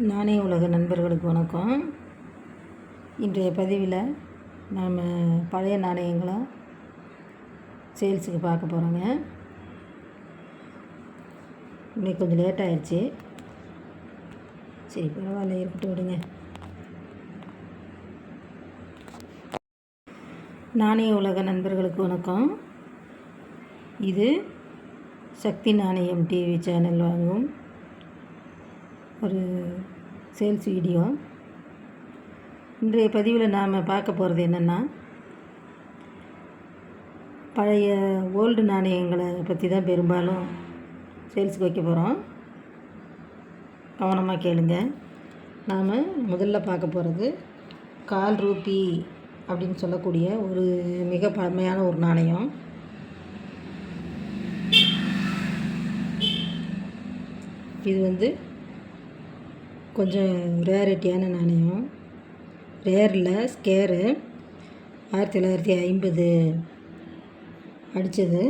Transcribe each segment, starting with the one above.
நாணய உலக நண்பர்களுக்கு வணக்கம். இன்றைய பதிவில் நாம் பழைய நாணயங்களை சேல்ஸுக்கு பார்க்க போகிறோங்க இன்னைக்கு கொஞ்சம் லேட் ஆயிடுச்சு சரி பரவாயில்ல இருக்கட்டும் விடுங்க. நாணய உலக நண்பர்களுக்கு வணக்கம். இது சக்தி நாணயம் டிவி சேனல் வாங்கும் ஒரு சேல்ஸ் வீடியோ. இன்றைய பதிவில் நாம் பார்க்க போகிறது என்னென்னா பழைய ஓல்டு நாணயங்களை பற்றி தான் பெரும்பாலும் சேல்ஸுக்கு வைக்க போகிறோம் கவனமாக கேளுங்க. நாம் முதல்ல பார்க்க போகிறது கால் ரூபி அப்படின்னு சொல்லக்கூடிய ஒரு மிக பழமையான ஒரு நாணயம். இது வந்து கொஞ்சம் ரேரிட்டியான நாணயம். ரேரில் ஸ்கேரு ஆயிரத்தி தொள்ளாயிரத்தி ஐம்பது அடித்தது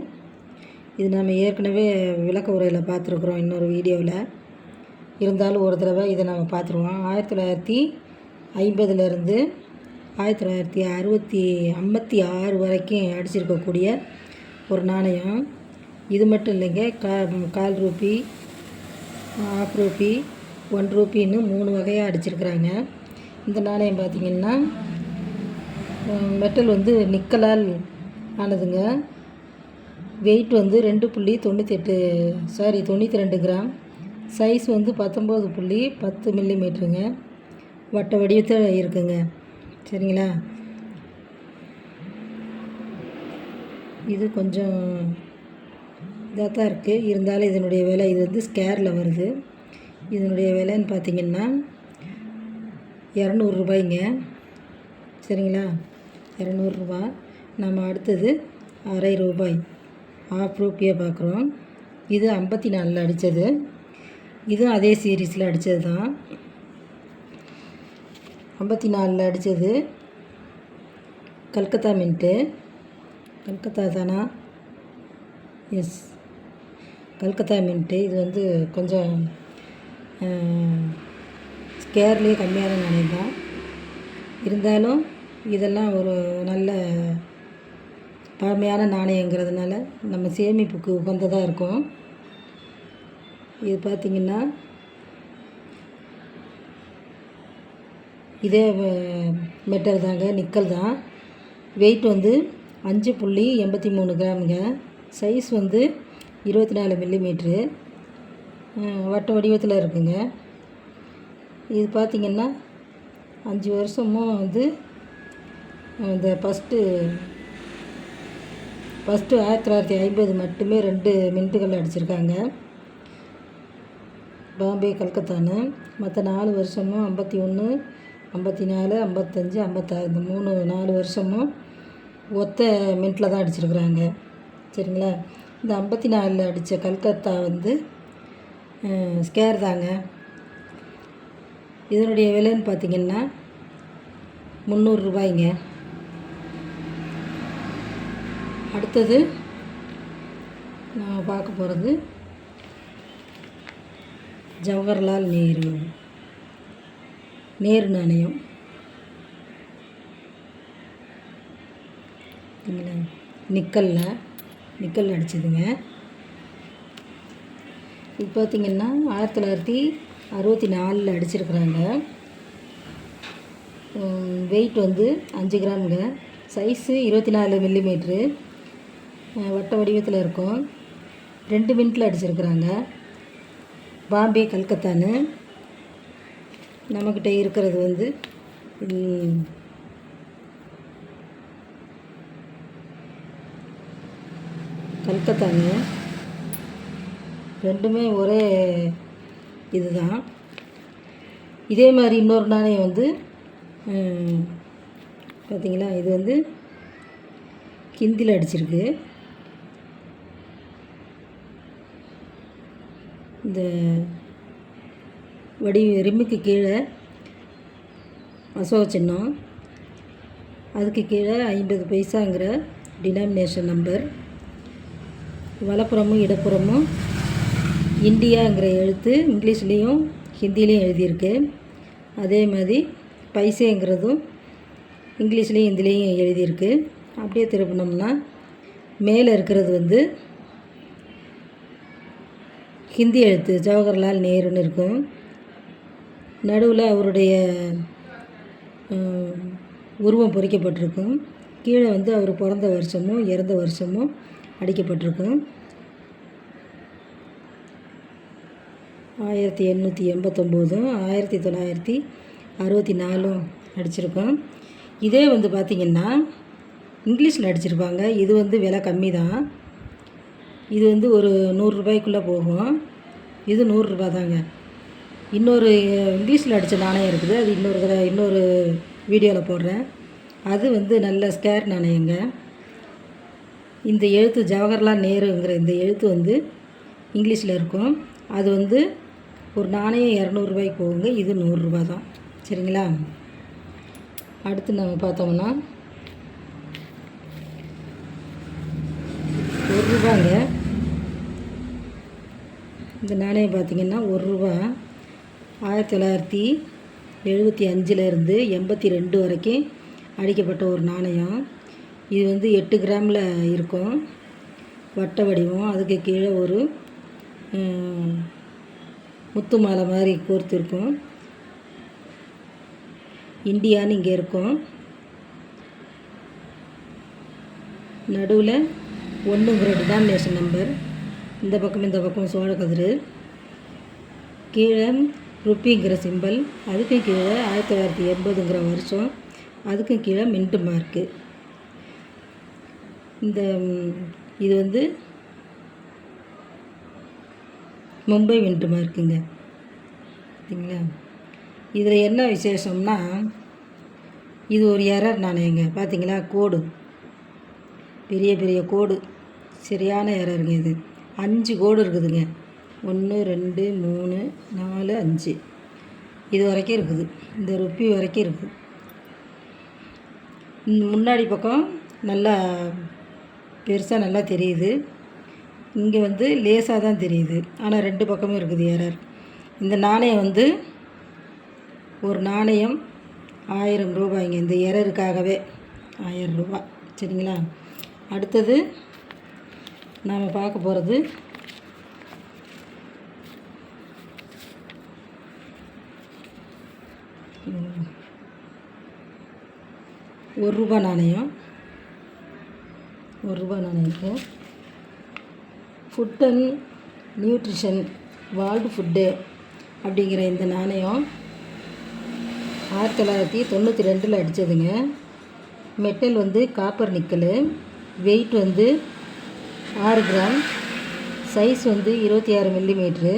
இது நம்ம ஏற்கனவே விளக்க உரையில் பார்த்துருக்குறோம் இன்னொரு வீடியோவில் இருந்தாலும் ஒரு தடவை இதை நம்ம பார்த்துருவோம். ஆயிரத்தி தொள்ளாயிரத்தி ஐம்பதுலேருந்து ஆயிரத்தி தொள்ளாயிரத்தி அறுபத்தி ஐம்பத்தி ஆறு வரைக்கும் அடிச்சிருக்கக்கூடிய ஒரு நாணயம். இது மட்டும் இல்லைங்க கா கால் ரூபி ஆஃப் ரூபி ஒன் ரூபின்னு மூணு வகையாக அடிச்சிருக்கிறாங்க. இந்த நாணயம் பார்த்திங்கன்னா மெட்டல் வந்து நிக்கலால் ஆனதுங்க. வெயிட் வந்து ரெண்டு புள்ளி தொண்ணூற்றி எட்டு சாரி தொண்ணூற்றி ரெண்டு கிராம். சைஸ் வந்து பத்தொம்போது புள்ளி பத்து மில்லிமீட்டருங்க வட்ட வடிவத்தில் இருக்குங்க. சரிங்களா? இது கொஞ்சம் இதாக தான் இருக்குது இருந்தாலும் இதனுடைய விலை இது வந்து ஸ்கேரில் வருது. இதனுடைய விலைன்னு பார்த்தீங்கன்னா இரநூறுபாய்ங்க சரிங்களா? இரநூறுபா நம்ம அடுத்தது அரை ரூபாய். ஆஃப் ரூபியை பார்க்குறோம். இது ஐம்பத்தி நாலில் அடித்தது. இதுவும் அதே சீரீஸில் அடித்தது தான். ஐம்பத்தி நாலில் அடித்தது கல்கத்தா மின்ட்டு. கல்கத்தா தானா? Yes Calcutta mint. இது வந்து கொஞ்சம் ஸ்கேர்லேயே கம்மியான தான் தான் இருந்தாலும் இதெல்லாம் ஒரு நல்ல பழமையான நாணயங்கிறதுனால நம்ம சேமிப்புக்கு உகந்ததாக இருக்கும். இது பார்த்திங்கன்னா இதே மெட்டல் தாங்க நிக்கல் தான். வெயிட் வந்து அஞ்சு புள்ளி எண்பத்தி மூணு கிராமுங்க. சைஸ் வந்து இருபத்தி நாலு மில்லிமீட்ரு. வட்ட வடிவத்தில் இருக்குங்க. இது பார்த்திங்கன்னா அஞ்சு வருஷமும் வந்து இந்த ஃபஸ்ட்டு ஃபஸ்ட்டு ஆயிரத்தி தொள்ளாயிரத்தி ஐம்பது மட்டுமே ரெண்டு மின்ட்டுகள் அடிச்சிருக்காங்க. பாம்பே கல்கத்தான்னு மற்ற நாலு வருஷமும் ஐம்பத்தி ஒன்று ஐம்பத்தி நாலு ஐம்பத்தஞ்சு ஐம்பத்தாறு இந்த மூணு நாலு வருஷமும் ஒத்த மின்ட்டில் தான் அடிச்சிருக்கிறாங்க. சரிங்களா? இந்த ஐம்பத்தி நாலில் அடித்த கல்கத்தா வந்து ஸ்கேர் தாங்க. இதனுடைய விலைன்னு பார்த்திங்கன்னா முந்நூறுரூபாய்ங்க அடுத்தது நான் பார்க்க போகிறது ஜவஹர்லால் நேரு. நேரு நாணயம் சரிங்களா நிக்கலில் நிக்கல் அடிச்சதுங்க. இது பார்த்திங்கன்னா ஆயிரத்தி தொள்ளாயிரத்தி அறுபத்தி நாலில் அடிச்சிருக்கிறாங்க. வெயிட் வந்து அஞ்சு கிராமுங்க. சைஸு இருபத்தி நாலு மில்லிமீட்ரு வட்ட வடிவத்தில் இருக்கும். ரெண்டு மினிட்டில் அடிச்சிருக்கிறாங்க. பாம்பே கல்கத்தான்னு. நம்மக்கிட்ட இருக்கிறது வந்து கல்கத்தாங்க ரெண்டுமே ஒரே இதுதான். இதே மாதிரி இன்னொரு நாணயம் வந்து பார்த்தீங்களா இது வந்து கிந்தில் அடிச்சிருக்கு. இந்த வடி ரிம்முக்கு கீழே அசோக சின்னம் அதுக்கு கீழே ஐம்பது பைசாங்கிற டினாமினேஷன் நம்பர் வலப்புறமும் இடப்புறமும் இந்தியாங்கிற எழுத்து இங்கிலீஷ்லேயும் ஹிந்திலையும் எழுதியிருக்கு. அதே மாதிரி பைசேங்கிறதும் இங்கிலீஷ்லேயும் ஹிந்திலையும் எழுதியிருக்கு. அப்படியே திருப்பினோம்னா மேலே இருக்கிறது வந்து ஹிந்தி எழுத்து ஜவஹர்லால் நேருன்னு இருக்கும். நடுவில் அவருடைய உருவம் பொறிக்கப்பட்டிருக்கும். கீழே வந்து அவர் பிறந்த வருஷமும் இறந்த வருஷமும் அடிக்கப்பட்டிருக்கும். ஆயிரத்தி எண்ணூற்றி எண்பத்தொம்போதும் ஆயிரத்தி தொள்ளாயிரத்தி அறுபத்தி நாலும் நடிச்சிருக்கோம். இதே வந்து பார்த்திங்கன்னா இங்கிலீஷில் அடிச்சிருப்பாங்க இது வந்து விலை கம்மி தான் இது வந்து ஒரு நூறுரூபாய்க்குள்ளே போகும். இது நூறுரூபா தாங்க இன்னொரு இங்கிலீஷில் அடித்த நாணயம் இருக்குது. அது இன்னொரு தடவை இன்னொரு வீடியோவில் போடுறேன். அது வந்து நல்ல ஸ்கேர் நாணயங்க. இந்த எழுத்து ஜவஹர்லால் நேருங்கிற இந்த எழுத்து வந்து இங்கிலீஷில் இருக்கும். அது வந்து ஒரு நாணயம் இரநூறுபாய்க்கு போகுங்க இது நூறுரூபா தான். சரிங்களா? அடுத்து நம்ம பார்த்தோம்னா ஒரு ரூபாங்க. இந்த நாணயம் பார்த்திங்கன்னா ஒரு ரூபா ஆயிரத்தி தொள்ளாயிரத்தி எழுபத்தி அஞ்சுலேருந்து எண்பத்தி ரெண்டு வரைக்கும் அடிக்கப்பட்ட ஒரு நாணயம். இது வந்து எட்டு கிராமில் இருக்கும். வட்ட வடிவம். அதுக்கு கீழே ஒரு முத்து மாலை மாதிரி கோர்த்துருக்கோம். இந்தியான்னு இங்கே இருக்கும். நடுவில் ஒன்றுங்கிற நேஷன் நம்பர். இந்த பக்கம் இந்த பக்கம் சோழக்கதிர் கீழே ருப்பிங்கிற சிம்பல். அதுக்கும் கீழே ஆயிரத்தி தொள்ளாயிரத்தி எண்பதுங்கிற வருஷம். அதுக்கும் கீழே மின்ட்டு மார்க்கு. இந்த இது வந்து மும்பை மின்ட்டு இருக்குங்க சரிங்களா? இதில் என்ன விசேஷம்னா இது ஒரு எரர் நாணயங்க பார்த்தீங்களா கோடு பெரிய பெரிய கோடு சரியான எரருங்க இது. அஞ்சு கோடு இருக்குதுங்க. ஒன்று ரெண்டு மூணு நாலு அஞ்சு. இது வரைக்கும் இருக்குது. இந்த ருப்பி வரைக்கும் இருக்குது. முன்னாடி பக்கம் நல்லா பெருசாக நல்லா தெரியுது. இங்கே வந்து லேசாக தான் தெரியுது. ஆனால் ரெண்டு பக்கமும் இருக்குது எரர். இந்த நாணயம் வந்து ஒரு நாணயம் ஆயிரம் ரூபாய்ங்க. இந்த எரருக்காகவே ஆயிரம் ரூபாய் சரிங்களா? அடுத்தது நாம் பார்க்க போகிறது ஒரு ரூபா நாணயம். ஒரு ரூபா நாணயத்தை food and nutrition world food அப்படிங்கிற இந்த நாணயம் ஆயிரத்தி தொள்ளாயிரத்தி தொண்ணூற்றி ரெண்டில் அடித்ததுங்க மெட்டல் வந்து காப்பர் நிக்கலு வெயிட் வந்து ஆறு கிராம் சைஸ் வந்து இருபத்தி ஆறு மில்லிமீட்ரு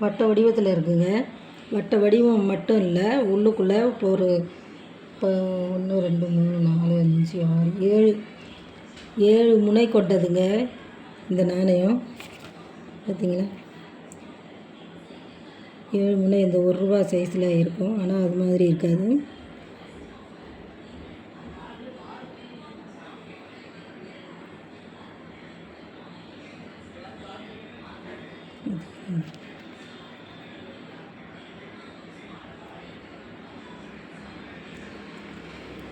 வட்ட வடிவத்தில் இருக்குங்க. வட்ட வடிவம் மட்டும் இல்லை உள்ளுக்குள்ளே இப்போ ஒரு இப்போ ஒன்று ரெண்டு மூணு நாலு அஞ்சு ஆறு ஏழு ஏழு முனை கொண்டதுங்க இந்த நாணயம். பார்த்தீங்களா ஏழு முனை இந்த ஒரு ரூபா சைஸில் இருக்கும். ஆனால் அது மாதிரி இருக்காது.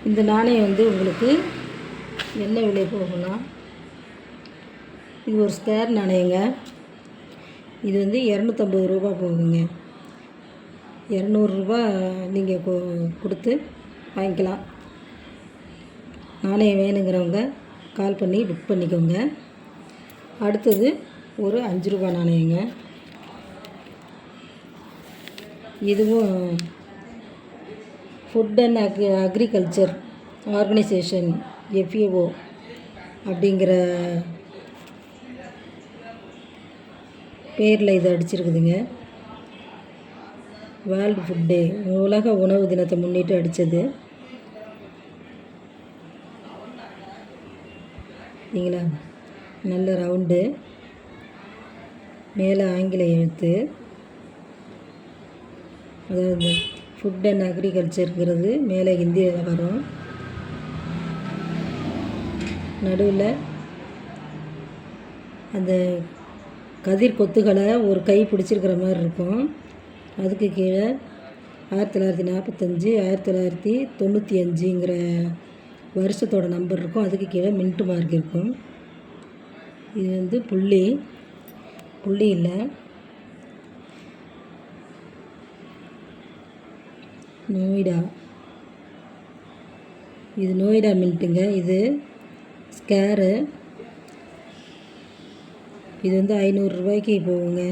இந்த நாணயம் வந்து உங்களுக்கு என்ன விலை போகும்னா? இது ஒரு ஸ்கேர் நாணயங்க இது வந்து இரநூத்தம்பது ரூபா போகுங்க இரநூறுபா நீங்கள் கொ கொடுத்து வாங்கிக்கலாம். நாணயம் வேணுங்கிறவங்க கால் பண்ணி புக் பண்ணிக்கோங்க. அடுத்தது ஒரு அஞ்சு ரூபா நாணயங்க. இதுவும் food and agri agriculture organisation FAO அப்படிங்கிற பேரில் இது அடிச்சிருக்குதுங்க. வேர்ல்டு ஃபுட் டே உலக உணவு தினத்தை முன்னிட்டு அடித்தது சரிங்களா நல்ல ரவுண்டு. மேலே ஆங்கில எழுத்து. அதாவது ஃபுட் அண்ட் அக்ரிகல்ச்சருங்கிறது மேலே ஹிந்தியில் வரும் நடுவில் அந்த கதிர் கொத்துகளை ஒரு கை பிடிச்சிருக்கிற மாதிரி இருக்கும். அதுக்கு கீழே ஆயிரத்தி தொள்ளாயிரத்தி நாற்பத்தஞ்சு ஆயிரத்தி தொள்ளாயிரத்தி தொண்ணூற்றி அஞ்சுங்கிற வருஷத்தோட நம்பர் இருக்கும். அதுக்கு கீழே மின்ட்டு மார்க் இருக்கும். இது வந்து புள்ளி. புள்ளி இல்லை. நோய்டா. இது நோய்டா மின்ட்டுங்க இது கேரு. இது வந்து ஐநூறுரூவாய்க்கு போகுங்க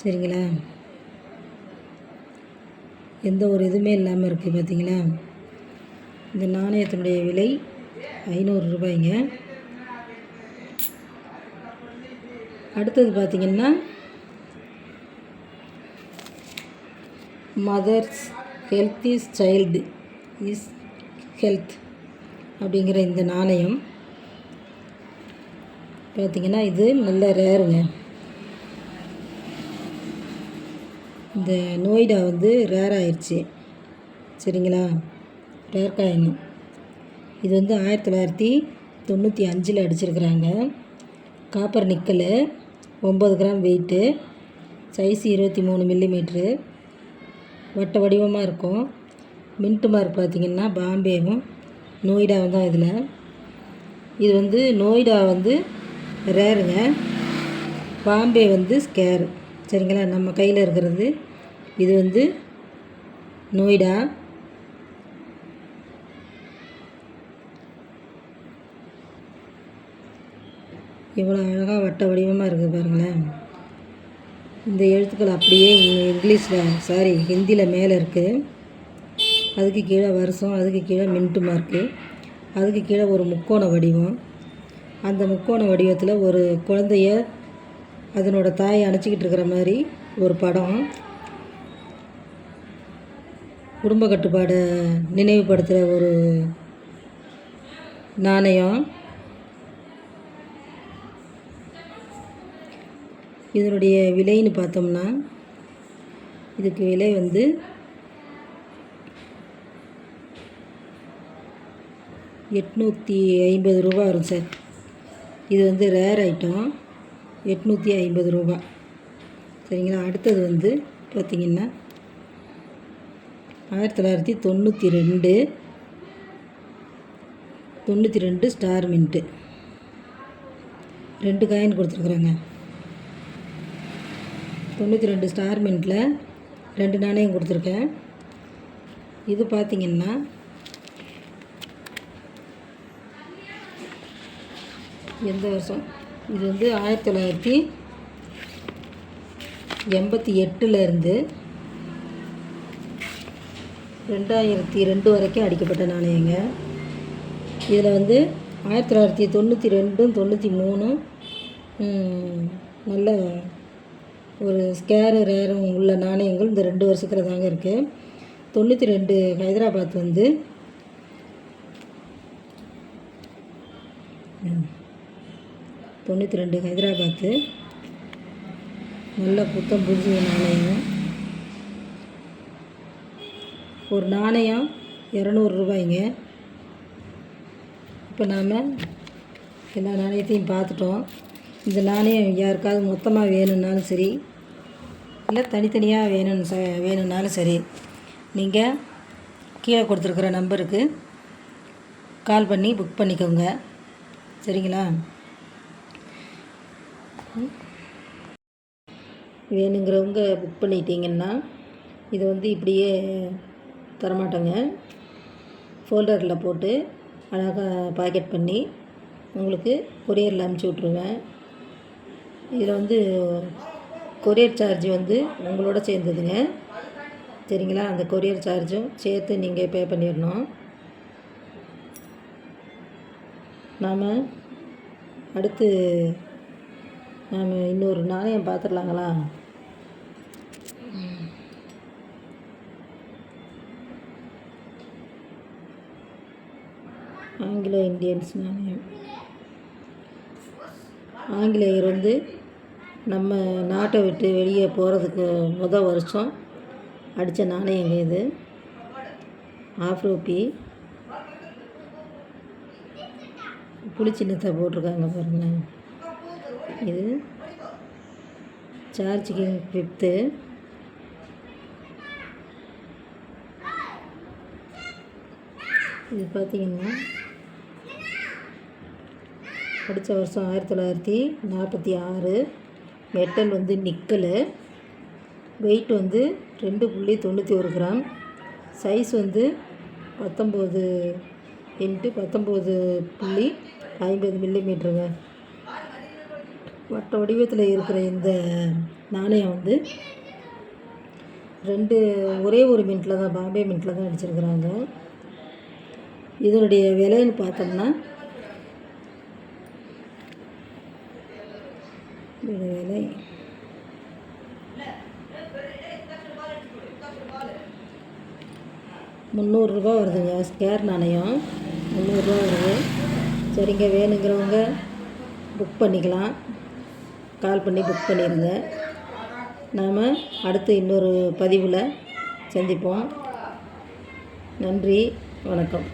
சரிங்களா? எந்த ஒரு இதுவுமே இல்லாமல் இருக்குது பார்த்தீங்களா இந்த நாணயத்தினுடைய விலை ஐநூறு ரூபாய்ங்க. அடுத்தது பார்த்திங்கன்னா mothers health is child is health அப்படிங்கிற இந்த நாணயம். பார்த்திங்கன்னா இது நல்ல ரேருங்க. இந்த நோய்டா வந்து ரேர் ஆயிடுச்சு சரிங்களா? Rare coin. இது வந்து ஆயிரத்தி தொள்ளாயிரத்தி தொண்ணூற்றி அஞ்சில் அடிச்சிருக்கிறாங்க. காப்பர் நிக்கலு ஒம்பது கிராம் வெயிட்டு சைஸ் இருபத்தி மூணு மில்லிமீட்ரு. வட்ட வடிவமாக இருக்கும். மின்ட்டு மார்க் பார்த்திங்கன்னா பாம்பேவும் நோய்டா தான் இதில். இது வந்து நோய்டா வந்து ரேருங்க. பாம்பே வந்து ஸ்கேரு. சரிங்களா? நம்ம கையில் இருக்கிறது. இது வந்து நோய்டா. எவ்வளோ அழகாக வட்ட வடிவமாக இருக்குது பாருங்களேன். இந்த எழுத்துக்கள் அப்படியே இங்கிலீஷில் சாரி ஹிந்தியில் மேலே இருக்குது அதுக்கு கீழே வருஷம் அதுக்கு கீழே மின்ட்டு மார்க்கு அதுக்கு கீழே ஒரு முக்கோண வடிவம். அந்த முக்கோண வடிவத்தில் ஒரு குழந்தைய அதனோட தாயை அணைச்சிக்கிட்டு இருக்கிற மாதிரி ஒரு படம். குடும்ப கட்டுப்பாடை நினைவுபடுத்துகிற ஒரு நாணயம். இதனுடைய விலைன்னு பார்த்தோம்னா இதுக்கு விலை வந்து எட்நூற்றி ஐம்பது ரூபா வரும் சார். இது வந்து ரேர் ஐட்டம் எட்நூற்றி ஐம்பது ரூபா. சரிங்களா? அடுத்தது வந்து பார்த்திங்கன்னா ஆயிரத்தி தொள்ளாயிரத்தி தொண்ணூற்றி ரெண்டு தொண்ணூற்றி ரெண்டு ஸ்டார் மின்ட்டு ரெண்டு காயின் கொடுத்துருக்குறாங்க. தொண்ணூற்றி ரெண்டு ஸ்டார் மின்ட்டில் ரெண்டு நாணயம் கொடுத்துருக்கேன். இது பார்த்திங்கன்னா எந்த வருஷம்? இது வந்து ஆயிரத்தி தொள்ளாயிரத்தி எண்பத்தி எட்டுலேருந்து ரெண்டாயிரத்தி ரெண்டு வரைக்கும் அடிக்கப்பட்ட நாணயங்க. இதில் வந்து ஆயிரத்தி தொள்ளாயிரத்தி தொண்ணூற்றி ரெண்டும் தொண்ணூற்றி மூணும் நல்ல ஒரு ஸ்கேரு ரேரும் உள்ள நாணயங்கள் இந்த ரெண்டு வருஷத்தில் தாங்க இருக்குது தொண்ணூற்றி ரெண்டு ஹைதராபாத் வந்து தொண்ணூற்றி ரெண்டு ஹைதராபாத்து. நல்ல புத்தம் புதுசு நாணயம். ஒரு நாணயம் இரநூறுபாய்ங்க இப்போ நாம் எல்லா நாணயத்தையும் பார்த்துட்டோம். இந்த நாணயம் யாருக்காவது மொத்தமாக வேணும்னாலும் சரி இல்லை தனித்தனியாக வேணும்னு ச வேணும்னாலும் சரி நீங்கள் கீழே கொடுத்துருக்குற நம்பருக்கு கால் பண்ணி புக் பண்ணிக்கோங்க. சரிங்களா? வேணுங்கிறவங்க புக் பண்ணிட்டீங்கன்னா இது வந்து இப்படியே தரமாட்டோங்க. ஃபோல்டரில் போட்டு அழகாக பாக்கெட் பண்ணி உங்களுக்கு கொரியரில் அனுப்பிச்சி விட்ருவேன் இதில் வந்து கொரியர் சார்ஜ் வந்து உங்களோட சேர்ந்ததுங்க. சரிங்களா? அந்த கொரியர் சார்ஜும் சேர்த்து நீங்கள் பே பண்ணிடணும். நாம் அடுத்து நாம் இன்னொரு நாணயம் பார்த்துடலாங்களா ஆங்கிலோ இந்தியன்ஸ் நாணயம். ஆங்கிலேயர் வந்து நம்ம நாட்டை விட்டு வெளியே போகிறதுக்கு முத வருஷம் அடித்த நாணயங்க இது. ஆஃப் ரூபி புளி போட்டிருக்காங்க பாருங்கள் இது. சார்ஜிங் ஃபிஃப்த்து இது பார்த்தீங்கன்னா படித்த வருஷம் ஆயிரத்தி தொள்ளாயிரத்தி நாற்பத்தி ஆறு. மெட்டல் வந்து நிக்கலு. வெயிட் வந்து ரெண்டு புள்ளி தொண்ணூற்றி ஒரு கிராம். சைஸ் வந்து பத்தொம்போது இன்ட்டு பத்தொம்போது புள்ளி ஐம்பது மில்லிமீட்டருங்க வட்ட வடிவத்தில் இருக்கிற இந்த நாணயம் வந்து ரெண்டு ஒரே ஒரு மின்ட்டில் தான் பாம்பே மின்ட்டில் தான் அடிச்சிருக்கிறாங்க. இதனுடைய விலைன்னு பார்த்தோம்னா இதோட விலை முந்நூறுரூபா வருதுங்க. ஸ்கேர் நாணயம் முந்நூறுரூவா வருது. சரிங்க வேணுங்கிறவங்க புக் பண்ணிக்கலாம். கால் பண்ணி புக் பண்ணிடுங்க நாம் அடுத்து இன்னொரு பதிவில் சந்திப்போம். நன்றி வணக்கம்.